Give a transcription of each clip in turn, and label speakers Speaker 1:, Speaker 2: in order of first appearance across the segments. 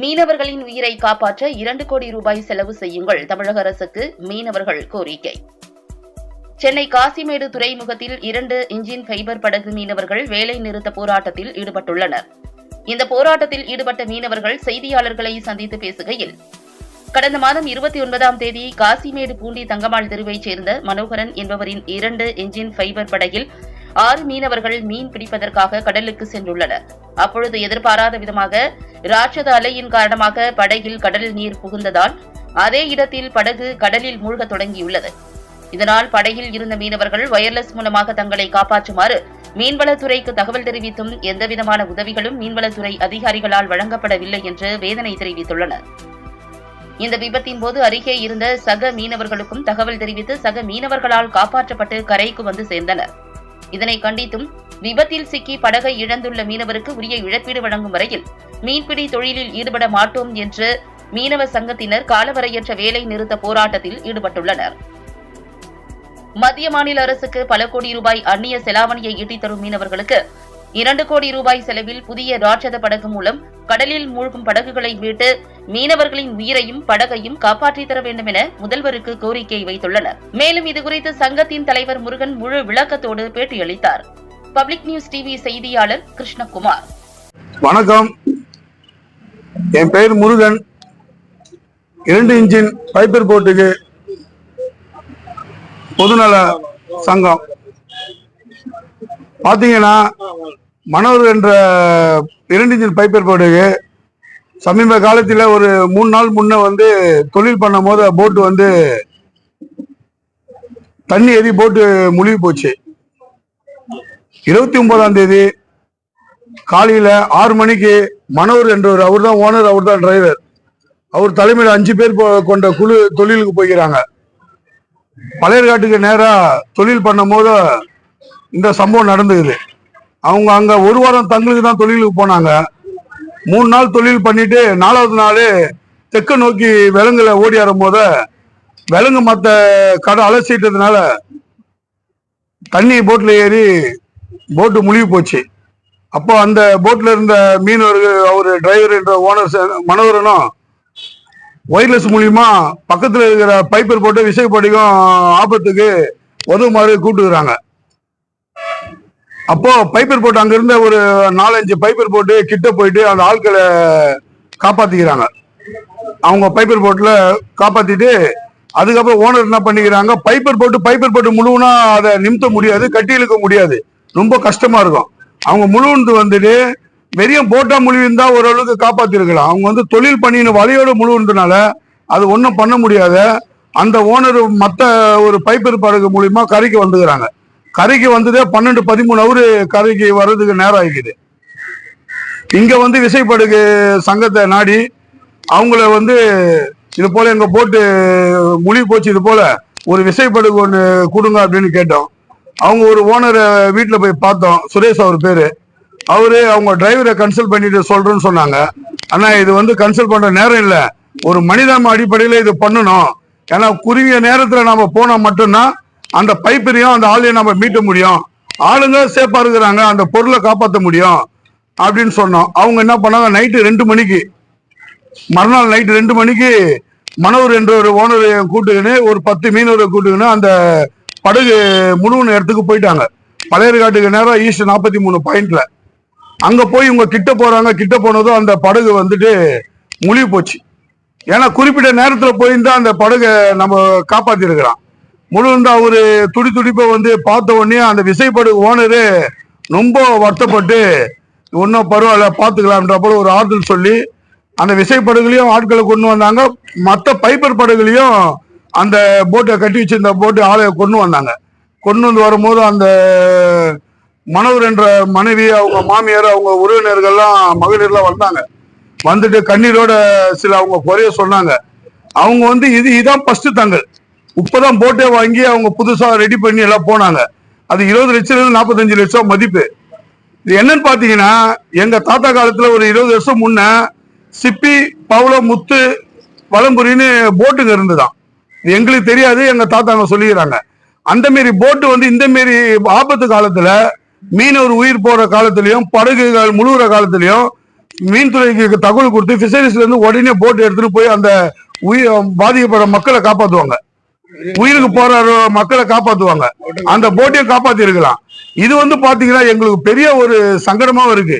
Speaker 1: மீனவர்களின் உயிரை காப்பாற்ற இரண்டு கோடி ரூபாய் செலவு செய்யுங்கள் தமிழக அரசுக்கு மீனவர்கள் கோரிக்கை. சென்னை காசிமேடு துறைமுகத்தில் இரண்டு இன்ஜின் ஃபைபர் படகு மீனவர்கள் வேலை நிறுத்த போராட்டத்தில் ஈடுபட்டுள்ளனர். இந்த போராட்டத்தில் ஈடுபட்ட மீனவர்கள் செய்தியாளர்களை சந்தித்து பேசுகையில் கடந்த மாதம் இருபத்தி ஒன்பதாம் தேதி காசிமேடு பூண்டி தங்கமாள் தெருவைச் சேர்ந்த மனோகரன் என்பவரின் இரண்டு இன்ஜின் ஃபைபர் படகில் ஆறு மீனவர்கள் மீன் பிடிப்பதற்காக கடலுக்கு சென்றுள்ளனர். அப்பொழுது எதிர்பாராத விதமாக ராட்சத அலையின் காரணமாக படகில் கடல் நீர் புகுந்ததால் அதே இடத்தில் படகு கடலில் மூழ்கத் தொடங்கியுள்ளது. இதனால் படகில் இருந்த மீனவர்கள் வயர்லெஸ் மூலமாக தங்களை காப்பாற்றுமாறு மீன்வளத்துறைக்கு தகவல் தெரிவித்தும் எந்தவிதமான உதவிகளும் மீன்வளத்துறை அதிகாரிகளால் வழங்கப்படவில்லை என்று வேதனை தெரிவித்துள்ளனர். இந்த விபத்தின் போது அருகே இருந்த சக மீனவர்களுக்கும் தகவல் தெரிவித்து சக மீனவர்களால் காப்பாற்றப்பட்டு கரைக்கு வந்து சேர்ந்தனர். இதனை கண்டித்தும் விபத்தில் சிக்கி படகை இழந்துள்ள மீனவருக்கு உரிய இழப்பீடு வழங்கும் வரையில் மீன்பிடி தொழிலில் ஈடுபட மாட்டோம் என்று மீனவ சங்கத்தினர் காலவரையற்ற வேலை நிறுத்த போராட்டத்தில் ஈடுபட்டுள்ளனர். மத்திய மாநில அரசுக்கு பல கோடி ரூபாய் அந்நிய செலாவணியை ஈட்டித்தரும் மீனவர்களுக்கு இரண்டு கோடி ரூபாய் செலவில் புதிய ராட்சத படகு மூலம் கடலில் மூழ்கும் படகுகளை மீட்டு மீனவர்களின் உயிரையும் படகையும் காப்பாற்றித் தர வேண்டும் என முதல்வருக்கு கோரிக்கை வைத்துள்ளனர். மேலும் இதுகுறித்து சங்கத்தின் தலைவர் முருகன் முழு விளக்கத்தோடு பேட்டியளித்தார். பப்ளிக் நியூஸ் டிவி செய்தியாளர் கிருஷ்ணகுமார்.
Speaker 2: வணக்கம். என் பெயர் முருகன். இரண்டு இன்ஜின் பைப்பர் போட்டுக்கு பொதுநல சங்கம். பார்த்தீங்கன்னா மனோர் என்ற இரண்டு இன்ஜின் பைப் போட்டுக்கு சமீப காலத்தில் ஒரு மூணு நாள் முன்ன வந்து தொழில் பண்ணும் போது போட்டு வந்து தண்ணி ஏறி போட்டு முழுகி போச்சு. இருபத்தி ஒன்பதாம் தேதி காலையில் ஆறு மணிக்கு மனோர் என்றவர் அவர் தான் ஓனர் அவர் தான் டிரைவர் அவர் தலைமையில் அஞ்சு பேர் கொண்ட குழு தொழிலுக்கு போய்க்கிறாங்க. பழையர்காட்டுக்கு நேராக தொழில் பண்ணும் போது இந்த சம்பவம் நடந்துக்குது அவங்க அங்க ஒரு வாரம் தங்களுக்கு தான் தொழிலுக்கு போனாங்க. மூணு நாள் தொழில் பண்ணிட்டு நாலாவது நாள் தெற்கு நோக்கி விலங்குல ஓடி வரும் விலங்கு மற்ற கடை அலசிட்டதுனால தண்ணி போட்டில் ஏறி போட்டு முழுகி போச்சு. அப்போ அந்த போட்டில் இருந்த மீனவர்கள் அவர் டிரைவர் என்ற ஓனர் மனோகரனும் ஒயர்லெஸ் மூலியமா பக்கத்தில் இருக்கிற பைப்பர் போட்டு விசைப்படிக்கும் ஆபத்துக்கு உதவுமாறு கூப்பிட்டுக்கிறாங்க. அப்போ பைப்பர் போட்டு அங்க இருந்த ஒரு நாலஞ்சு பைப்பர் போட்டு கிட்ட போயிட்டு அந்த ஆட்களை காப்பாத்திக்கிறாங்க. அவங்க பைப்பர் போட்டில் காப்பாத்திட்டு அதுக்கப்புறம் ஓனர் என்ன பண்ணிக்கிறாங்க? பைப்பர் போட்டு பைப்பர் போட்டு முழுவனா அதை நிமித்த முடியாது கட்டி இழுக்க முடியாது. ரொம்ப கஷ்டமா இருக்கும். அவங்க முழுவந்து வந்துட்டு வெறியும் போட்டா முழுவிருந்தா ஓரளவுக்கு காப்பாத்திருக்கலாம். அவங்க வந்து தொழில் பண்ணின வலையோட முழுவதுனால அது ஒன்றும் பண்ண முடியாத அந்த ஓனர் மற்ற ஒரு பைப்பர் படகு மூலியமா கரைக்கு வந்துக்கிறாங்க. கரைக்கு வந்ததே பன்னெண்டு பதிமூணு அவரு கரைக்கு வர்றதுக்கு நேரம் ஆகிக்குது இங்க வந்து விசைப்படகு சங்கத்தை நாடி அவங்கள வந்து இது போல எங்க போட்டு முழி போச்சு இது போல ஒரு விசைப்படகு ஒன்று கொடுங்க அப்படின்னு கேட்டோம். அவங்க ஒரு ஓனரை வீட்டில் போய் பார்த்தோம். சுரேஷ் அவர் பேரு. அவரு அவங்க டிரைவரை கன்சல்ட் பண்ணிட்டு சொல்றேன்னு சொன்னாங்க. ஆனா இது வந்து கன்சல்ட் பண்ற நேரம் இல்லை. ஒரு மனிதம் அடிப்படையில இது பண்ணணும். ஏன்னா குறுகிய நேரத்துல நாம போனா மட்டும்தான் அந்த பைப்பரையும் அந்த ஆளையும் நம்ம மீட்ட முடியும். ஆளுங்க சேஃபா இருக்கிறாங்க அந்த பொருளை காப்பாற்ற முடியும் அப்படின்னு சொன்னோம். அவங்க என்ன பண்ணாங்க? நைட்டு ரெண்டு மணிக்கு மறுநாள் நைட்டு ரெண்டு மணிக்கு மனோர் என்ற ஒரு ஓனர் கூட்டுக்கின்னு ஒரு பத்து மீனவரை கூட்டுக்கின்னு அந்த படகு முழுவன இடத்துக்கு போயிட்டாங்க. பழையர்காட்டுக்கு நேரம் ஈஸ்ட் நாற்பத்தி மூணு பாயிண்ட்ல அங்க போய் இவங்க கிட்ட போறாங்க கிட்ட போனதும் அந்த படகு வந்துட்டு முழுகி போச்சு. ஏன்னா குறிப்பிட்ட நேரத்துல போயிருந்தா அந்த படகை நம்ம காப்பாத்தி முழுந்தா ஒரு அவரு துடி துடிப்பை வந்து பார்த்த உடனே அந்த விசைப்படு ஓனரு ரொம்ப வருத்தப்பட்டு ஒன்றும் பரவாயில்ல பார்த்துக்கலாம்ன்ற போல ஒரு ஆறுதல் சொல்லி அந்த விசைப்படகுலையும் ஆட்களை கொண்டு வந்தாங்க. மற்ற பைப்பர் படகுலையும் அந்த போட்டை கட்டி வச்சிருந்த போட்டு ஆளை கொண்டு வந்தாங்க. கொண்டு வந்து வரும்போது அந்த மனவர் என்ற மனைவி அவங்க மாமியார் அவங்க உறவினர்கள்லாம் மகளிர்லாம் வந்தாங்க. வந்துட்டு கண்ணீரோட சில அவங்க குறைய சொன்னாங்க. அவங்க வந்து இது இதான் ஃபர்ஸ்ட் தங்கள் இப்பதான் போட்டே வாங்கி அவங்க புதுசா ரெடி பண்ணி எல்லாம் போனாங்க. அது இருபது லட்சம் இருந்து நாற்பத்தஞ்சு லட்சம் மதிப்பு. இது என்னன்னு பாத்தீங்கன்னா எங்க தாத்தா காலத்துல ஒரு இருபது வருஷம் முன்ன சிப்பி பவுள முத்து வளம்புரின்னு போட்டுங்க இருந்துதான். இது எங்களுக்கு தெரியாது எங்க தாத்தாங்க சொல்லிக்கிறாங்க. அந்த மாரி போட்டு வந்து இந்த மாரி ஆபத்து காலத்துல மீனவர் உயிர் போற காலத்திலயும் படகுகள் முழுகிற காலத்திலயும் மீன்துறைக்கு தகவல் கொடுத்து பிஷரிஸ்ல இருந்து உடனே போட்டு எடுத்துட்டு போய் அந்த உயிர் பாதிக்கப்படுற மக்களை காப்பாத்துவாங்க. உயிருக்கு போற மக்களை காப்பாத்துவாங்க. அந்த போட்டையும் காப்பாத்தி இருக்கலாம் இது வந்து பாத்தீங்கன்னா எங்களுக்கு பெரிய ஒரு சங்கடமாவும் இருக்கு.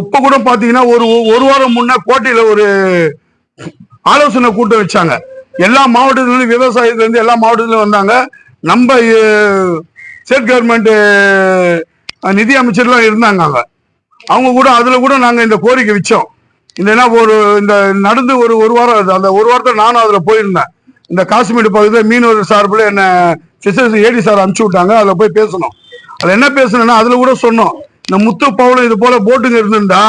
Speaker 2: இப்ப கூட பாத்தீங்கன்னா ஒரு ஒரு வாரம் முன்ன கோட்டையில ஒரு ஆலோசனை கூட்டம் வச்சாங்க. எல்லா மாவட்டத்துல விவசாயத்துல இருந்து எல்லா மாவட்டத்திலும் வந்தாங்க. நம்ம ஸ்டேட் கவர்மெண்ட் நிதி அமைச்சர்லாம் இருந்தாங்க அங்க. அவங்க கூட அதுல கூட நாங்க இந்த கோரிக்கை வச்சோம். இந்த என்ன ஒரு இந்த நடந்து ஒரு ஒரு வாரம் ஆகுது. அந்த ஒரு வாரத்தில் நானும் அதுல போயிருந்தேன். இந்த காஷ்மீர் பகுதியில் மீனவர் சார்பில் என்ன ஃபிஷர்ஸ் ஏடி சார் அனுப்பிச்சு விட்டாங்க அதில் போய் பேசணும். அதில் என்ன பேசணும்னா அதில் கூட சொன்னோம். இந்த முத்து பவுளம் இது போல போட்டுங்க இருந்திருந்தா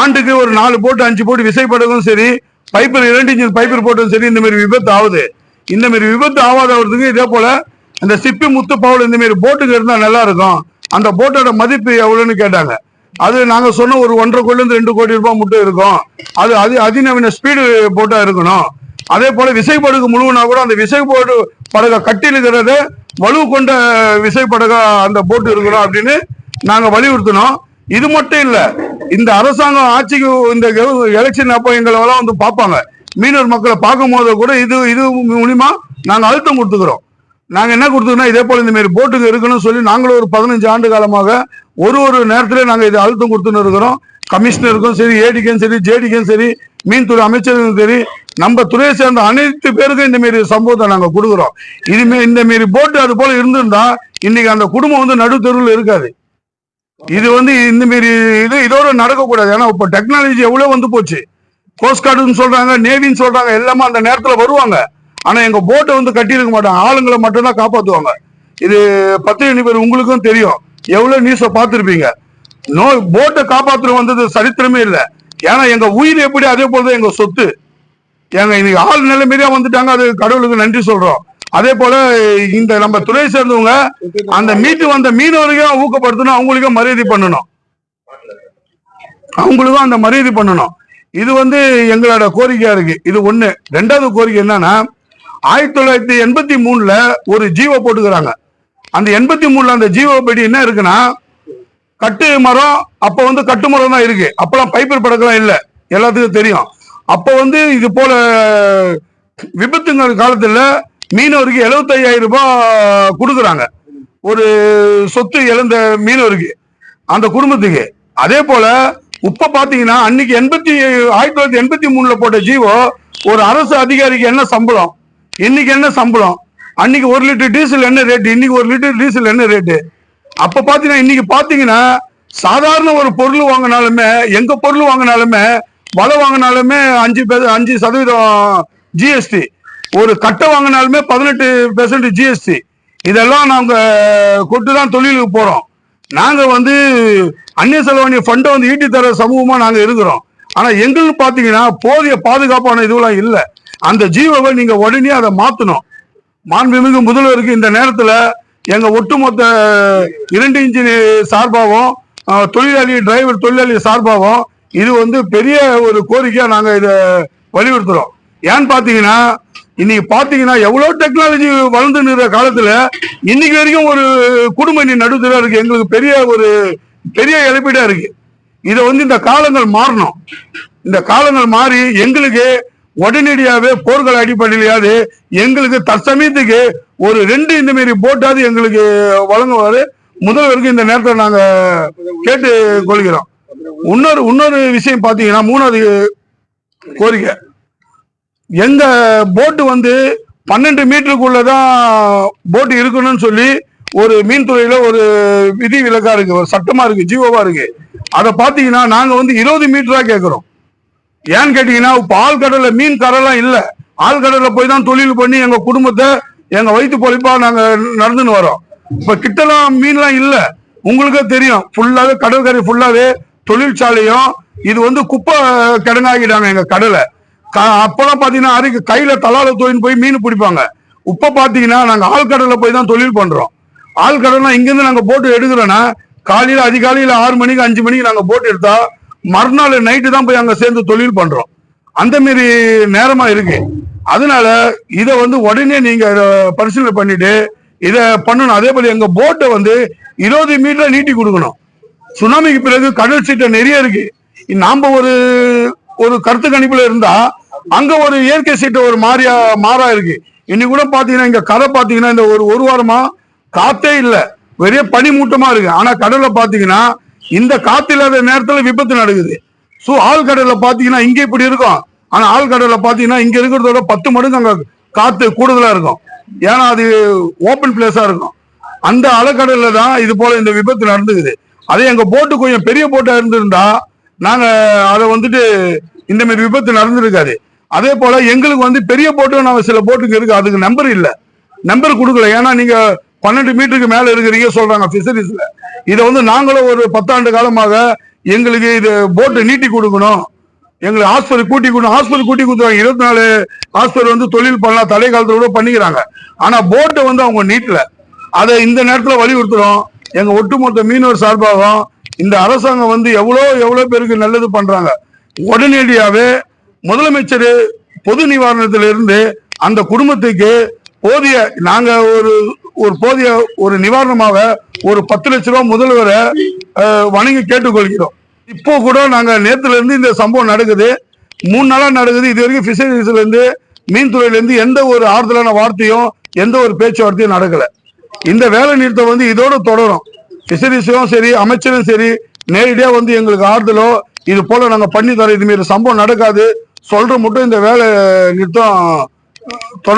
Speaker 2: ஆண்டுக்கு ஒரு நாலு போட்டு அஞ்சு போட்டு விசைப்படகும் சரி பைப்பர் இரண்டு இன்ஜின் பைப்பர் போட்டும் சரி இந்த மாதிரி விபத்து ஆகுது. இந்த மாதிரி விபத்து ஆகாதவர்களுக்கு இதே போல இந்த சிப்பி முத்து பவுல் இந்த மாதிரி போட்டுங்க இருந்தால் நல்லா இருக்கும். அந்த போட்டோட மதிப்பு எவ்வளோன்னு கேட்டாங்க. அது நாங்க சொன்ன ஒரு ஒன்றரை கோடிலேருந்து ரெண்டு கோடி ரூபாய் மட்டும் இருக்கும். அது அது அதிநவீன ஸ்பீடு போட்டா இருக்கணும். அதே போல விசைப்படகு முழுவனா கூட அந்த விசைப்படு படகை கட்டி இருக்கிறத வலு கொண்ட விசைப்படகா அந்த போட்டு இருக்கிறோம் அப்படின்னு நாங்க வலியுறுத்தினோம். இது மட்டும் இல்ல இந்த அரசாங்கம் ஆட்சிக்கு இந்த எலெக்ஷன் அப்போ எங்களை எல்லாம் வந்து பார்ப்பாங்க. மீனவர் மக்களை பார்க்கும் போது கூட இது இது மூலியமா நாங்க அழுத்தம் கொடுத்துக்கிறோம். நாங்க என்ன கொடுத்துருக்கோம் இதே போல இந்த மாதிரி போட்டுங்க இருக்கணும்னு சொல்லி நாங்களும் ஒரு பதினஞ்சு ஆண்டு காலமாக ஒரு ஒரு நேரத்திலே நாங்க இது அழுத்தம் கொடுத்துன்னு இருக்கிறோம். கமிஷனருக்கும் சரி ஏடிக்கும் சரி ஜேடிக்கும் சரி மீன்துறை அமைச்சருக்கும் சரி நம்ம துறையை சேர்ந்த அனைத்து பேருக்கும் இந்த மாரி சம்பவத்தை நாங்க கொடுக்குறோம். இதுமே இந்த மாரி போட்டு அது போல இருந்திருந்தா இன்னைக்கு அந்த குடும்பம் வந்து நடு தெருவில் இருக்காது. இது வந்து இந்த மாரி இது இதோட நடக்கக்கூடாது. ஏன்னா இப்போ டெக்னாலஜி எவ்வளவு வந்து போச்சு. கோஸ்ட் கார்டுன்னு சொல்றாங்க நேவின்னு சொல்றாங்க எல்லாமே அந்த நேரத்துல வருவாங்க. ஆனா எங்க போட்டை வந்து கட்டியிருக்க மாட்டாங்க. ஆளுங்களை மட்டும்தான் காப்பாத்துவாங்க. இது பத்திரிகை பேர் உங்களுக்கும் தெரியும். எவ்வளவு நியூஸை பார்த்துருப்பீங்க. நோ போட்டை காப்பாத்துற வந்தது சரித்திரமே இல்லை. ஏன்னா எங்க உயிர் எப்படி அதே போலதான் எங்க சொத்து. ஏங்க இன்னைக்கு ஆள் நிலைமையா வந்துட்டாங்க. அது கடவுளுக்கு நன்றி சொல்றோம். அதே போல இந்த நம்ம துறை சேர்ந்தவங்க அந்த மீட்டு வந்த மீனவரையும் ஊக்கப்படுத்தணும் அவங்களுக்கும் மரியாதை பண்ணணும். அவங்களுக்கும் அந்த மரியாதை பண்ணணும். இது வந்து எங்களோட கோரிக்கையா இருக்கு. இது ஒண்ணு. ரெண்டாவது கோரிக்கை என்னன்னா ஆயிரத்தி தொள்ளாயிரத்தி எண்பத்தி மூணுல ஒரு ஜீவோ போட்டுக்கிறாங்க. அந்த எண்பத்தி மூணுல அந்த ஜீவோ படி என்ன இருக்குன்னா கட்டு மரம் அப்ப வந்து கட்டு மரம் தான் இருக்கு. அப்பெல்லாம் பைப்பர் படக்கெல்லாம் இல்லை. எல்லாத்துக்கும் தெரியும். அப்போ வந்து இது போல விபத்துங்கிற காலத்தில் மீனவருக்கு 75000 ரூபாய் கொடுக்குறாங்க. ஒரு சொத்து இழந்த மீனவருக்கு அந்த குடும்பத்துக்கு. அதே போல இப்ப பாத்தீங்கன்னா அன்னைக்கு எண்பத்தி ஆயிரத்தி தொள்ளாயிரத்தி எண்பத்தி மூணுல போட்ட ஜீவோ ஒரு அரசு அதிகாரிக்கு என்ன சம்பளம்? இன்னைக்கு என்ன சம்பளம்? அன்னைக்கு ஒரு லிட்டர் டீசல் என்ன ரேட்டு? இன்னைக்கு ஒரு லிட்டர் டீசல் என்ன ரேட்டு? அப்ப பாத்தீங்கன்னா இன்னைக்கு பாத்தீங்கன்னா சாதாரண ஒரு பொருள் வாங்கினாலுமே எங்க பொருள் வாங்கினாலுமே வலை வாங்கினாலுமே அஞ்சு அஞ்சு சதவீதம் ஜிஎஸ்டி ஒரு கட்டை வாங்கினாலுமே பதினெட்டு பெர்சன்ட் ஜிஎஸ்டி இதெல்லாம் நாங்கள் கொண்டு தான் தொழிலுக்கு போகிறோம் நாங்கள் வந்து அந்நிய செலவாணிய ஃபண்டை வந்து ஈட்டி தர சமூகமாக நாங்கள் இருக்கிறோம். ஆனால் எங்களுக்கு பார்த்தீங்கன்னா போதிய பாதுகாப்பான இதுவெல்லாம் இல்லை. அந்த ஜீவவை நீங்கள் உடனே அதை மாற்றணும் மாண்புமிகு முதல்வருக்கு இந்த நேரத்தில் எங்கள் ஒட்டுமொத்த இரண்டு இன்ஜின் சார்பாகவும் தொழிலாளி டிரைவர் தொழிலாளி சார்பாகவும் இது வந்து பெரிய ஒரு கோரிக்கையா நாங்க இத வலியுறுத்துறோம். ஏன்னு பாத்தீங்கன்னா இன்னைக்கு பாத்தீங்கன்னா எவ்வளவு டெக்னாலஜி வளர்ந்து நிற காலத்துல இன்னைக்கு வரைக்கும் ஒரு குடும்ப நீ நடுத்தர இருக்கு. எங்களுக்கு பெரிய ஒரு பெரிய இழப்பீடா இருக்கு. இதை வந்து இந்த காலங்கள் மாறணும். இந்த காலங்கள் மாறி எங்களுக்கு உடனடியாவே போர்கள் அடிப்படையிலாவது எங்களுக்கு தற்சமயத்துக்கு ஒரு ரெண்டு இந்த மாதிரி போட்டாவது எங்களுக்கு வழங்குவாரு. முதல்வருக்கு இந்த நேரத்தில் நாங்க கேட்டு கொள்கிறோம். இன்னொரு இன்னொரு விஷயம் பார்த்தீங்கன்னா மூணாவது கோரிக்கை. எங்க போட்டு வந்து பன்னெண்டு மீட்டருக்குள்ளதான் போட்டு இருக்கணும்னு சொல்லி ஒரு மீன்துறையில ஒரு விதி விலக்கா இருக்கு ஒரு சட்டமா இருக்கு ஜீவோவா இருக்கு. அதை பார்த்தீங்கன்னா நாங்க வந்து இருபது மீட்டரா கேட்கிறோம் ஏன்னு கேட்டீங்கன்னா இப்போ ஆழ்கடல்ல மீன் கரெல்லாம் இல்லை. ஆழ்கடல போய் தான் தொழில் பண்ணி எங்க குடும்பத்தை எங்க வயிற்று பொழிப்பா நாங்க நடந்துன்னு வரோம். இப்ப கிட்டலாம் மீன்லாம் இல்லை. உங்களுக்கே தெரியும் ஃபுல்லாவே கடற்கரை ஃபுல்லாவே தொழிற்சாலையும் இது வந்து குப்பை கிடங்காகிட்டாங்க எங்க கடலை. அப்பெல்லாம் பாத்தீங்கன்னா அதுக்கு கையில தலால தோயின் போய் மீன் பிடிப்பாங்க. இப்ப பாத்தீங்கன்னா நாங்க ஆழ்கடல்ல போய் தான் தொழில் பண்றோம். ஆழ்கடல்னா இங்கிருந்து நாங்க போட்டு எடுக்கிறோன்னா காலையில அதிகாலையில ஆறு மணிக்கு அஞ்சு மணிக்கு நாங்க போட்டு எடுத்தா மறுநாள் நைட்டு தான் போய் அங்க சேர்ந்து தொழில் பண்றோம். அந்த மாரி நேரமா இருக்கு. அதனால இத வந்து உடனே நீங்க பரிசீலனை பண்ணிட்டு இத பண்ணணும். அதே போல எங்க போட்டை வந்து இருபது மீட்டர் நீட்டி கொடுக்கணும். சுனாமிக்கு பிறகு கடல் சீட்டம் நிறைய இருக்கு. நாம ஒரு ஒரு கருத்து கணிப்புல இருந்தா அங்க ஒரு இயற்கை சீட்டை ஒரு மாறியா மாறா இருக்கு. இன்னைக்கு கூட பாத்தீங்கன்னா இங்க கரை பாத்தீங்கன்னா இந்த ஒரு ஒரு வாரமா காத்தே இல்ல. பெரிய பனிமூட்டமா இருக்கு. ஆனா கடல்ல பாத்தீங்கன்னா இந்த காத்து இல்லாத நேரத்துல விபத்து நடக்குது. சோ ஆழ்கடல்ல பாத்தீங்கன்னா இங்க இப்படி இருக்கும். ஆனா ஆழ்கடல்ல பாத்தீங்கன்னா இங்க இருக்கிறதோட பத்து மடங்கு அங்க காத்து கூடுதலா இருக்கும். ஏன்னா அது ஓப்பன் பிளேஸா இருக்கும். அந்த அலக்கடல்ல தான் இது போல இந்த விபத்து நடந்துக்குது. அதே எங்க போட்டு கொஞ்சம் பெரிய போட்டா இருந்திருந்தா நாங்க அதை வந்துட்டு இந்த மாதிரி விபத்து நடந்திருக்காது. அதே போல எங்களுக்கு வந்து பெரிய போட்டு நாங்க சில போட்டுக்கு இருக்கு அதுக்கு நம்பர் இல்ல. நம்பர் கொடுக்கல. ஏன்னா நீங்க பன்னெண்டு மீட்டருக்கு மேல இருக்கிறீங்க சொல்றாங்க பிசரிஸ்ல இதை வந்து நாங்களும் ஒரு பத்தாண்டு காலமாக எங்களுக்கு இது போட்டு நீட்டி கொடுக்கணும். எங்களுக்கு ஹாஸ்பிட்டல் கூட்டி கொடுக்கணும் ஹாஸ்பிட்டல் கூட்டி கொடுத்துருவாங்க இருபத்தி நாலு ஹாஸ்பிட்டல் வந்து தொழில் பண்ணலாம் தலை காலத்துல கூட பண்ணிக்கிறாங்க. ஆனா போட்டை வந்து அவங்க நீட்டல. அதை இந்த நேரத்துல வலியுறுத்துறோம். எங்க ஒட்டுமொத்த மீனவர் சார்பாகவும் இந்த அரசாங்கம் வந்து எவ்வளோ எவ்வளோ பேருக்கு நல்லது பண்றாங்க. உடனடியாகவே முதலமைச்சர் பொது நிவாரணத்திலிருந்து அந்த குடும்பத்துக்கு போதிய நாங்க ஒரு ஒரு போதிய ஒரு நிவாரணமாக ஒரு பத்து லட்ச ரூபா முதல்வரை வணங்கி கேட்டுக்கொள்கிறோம். இப்போ கூட நாங்க நேத்துல இருந்து இந்த சம்பவம் நடக்குது. மூணு நாளா நடக்குது. இது வரைக்கும் பிஷரிஸ்ல இருந்து மீன்துறையில இருந்து எந்த ஒரு ஆறுதலான வார்த்தையும் எந்த ஒரு பேச்சுவார்த்தையும் நடக்கல. இந்த வேலை நிறுத்தம் வந்து இதோட தொடரும். எஸ்எடிசியும் சரி அமைச்சரும் சரி நேரடியா வந்து எங்களுக்கு ஆறுதலோ இது போல நாங்க பண்ணி தரோம். இதுமாரி சம்பவம் நடக்காது. சொல்ற மட்டும் இந்த வேலை நிறுத்தம் தொடர்